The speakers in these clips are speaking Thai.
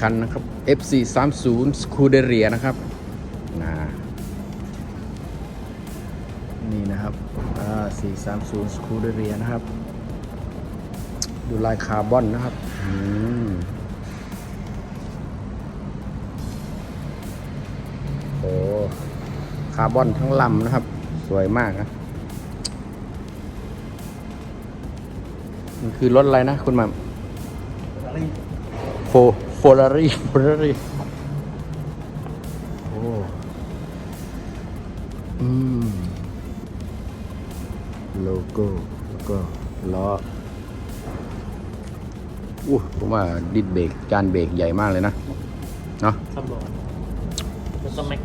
คันนะครับ FC30 Scuderia นะครับนะนี่นะครับอ่า430 Scuderia นะครับ ดูลายคาร์บอนนะครับอืมโอ้คาร์บอนทั้งลำนะครับ สวยมากนะมันคือรถอะไรนะ คุณหมัมโฟโฟลารี่โฟลารี่โอ้อืมโลโก้แล้วก็ล้ออู้ผมว่าดิดเบรกจานเบรกใหญ่มากเลยนะเนาะซัมโบแล้วก็แม็ก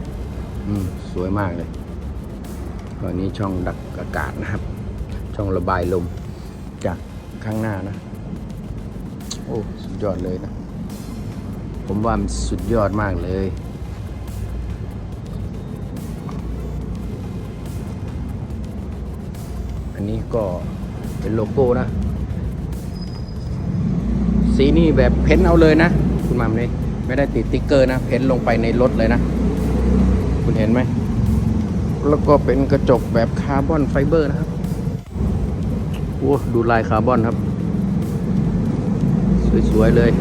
อืมสวยมากเลยตอนนี้ช่องดักอากาศนะครับ ช่องระบายลมจากข้างหน้านะ โอ้ สุดยอดเลยนะ ผมว่ามันสุดยอดมากเลย อันนี้ก็เป็นโลโก้นะ สีนี่แบบเพ้นท์เอาเลยนะ คุณมามนี่ไม่ได้ติดติ๊กเกอร์นะ เพ้นท์ลงไปในรถเลยนะ คุณเห็นไหม แล้วก็เป็นกระจกแบบคาร์บอนไฟเบอร์นะครับโอ้ดูลายคาร์บอนครับ สวย ๆ เลย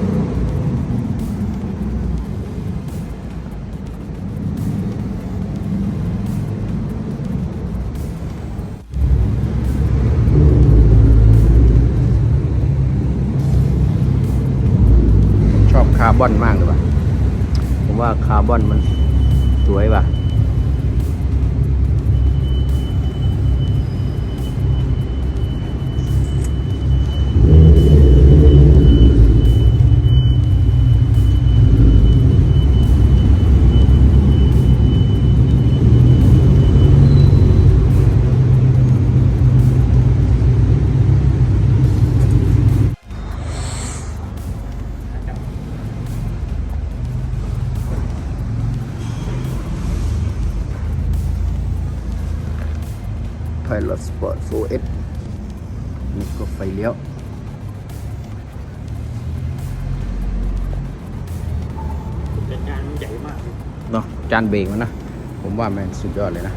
ร์บอนมากเลยว่ะผมว่าคาร์บอนมันสวยว่ะ Pilot Sport 4S นี่ก็ไฟเลี้ยว แต่งานมันใหญ่มากเลยเนาะจานเบรกมันนะ ผมว่ามันสุดยอดเลยนะ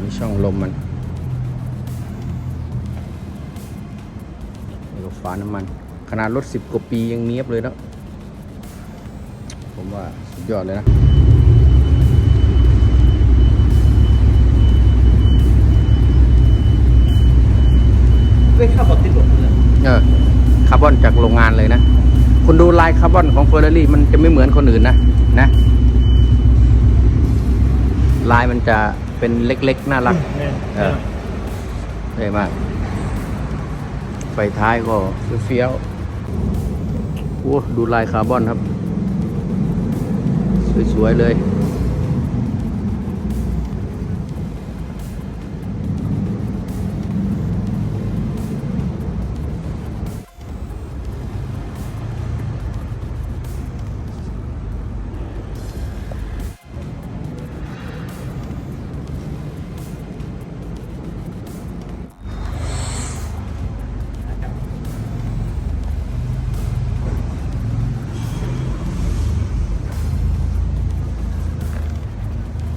มีช่องลมมันนี่ก็ฝาน้ำมัน ขนาดรถสิบกว่าปียังเนี้ยบเลยแล้ว ผมว่าสุดยอดเลยนะ ไม่เข้าปกติหมด เลยเออคาร์บอนจากโรงงานเลยนะคุณดูลายคาร์บอนของเฟอร์รารี่มันจะไม่เหมือนคนอื่นนะนะ ลายมันจะเป็นเล็กๆ น่ารัก เออเท่มาก ไฟท้ายก็เฟี้ยวๆโอ้ดูลายคาร์บอนครับ สวย ๆ เลย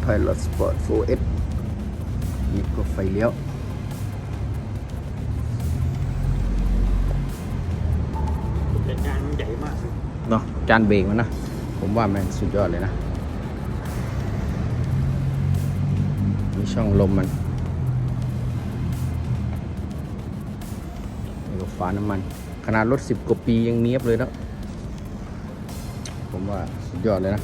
Pilot Sport 4S นี่ก็ไฟเลี้ยว แต่งานมันใหญ่มากเลยเนาะจานเบรกมันนะ ผมว่ามันสุดยอดเลยนะ มีช่องลมมันนี่ก็ฝาน้ำมัน ขนาดรถสิบกว่าปียังเนี้ยบเลยแล้ว ผมว่าสุดยอดเลยนะ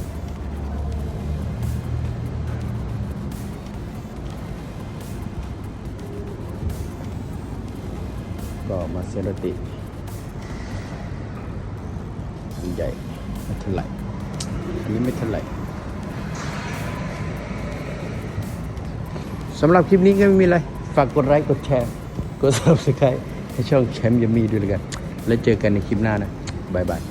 ก็มาเซราติอันใหญ่ไม่เท่าไหร่อันนี้ไม่เท่าไหร่สำหรับคลิปนี้ก็ไม่มีอะไร ฝากกดไลค์กดแชร์ กด subscribe ให้ช่องแชมป์ยามีด้วยลยกัน แล้วเจอกันในคลิปหน้านะ บ๊ายบาย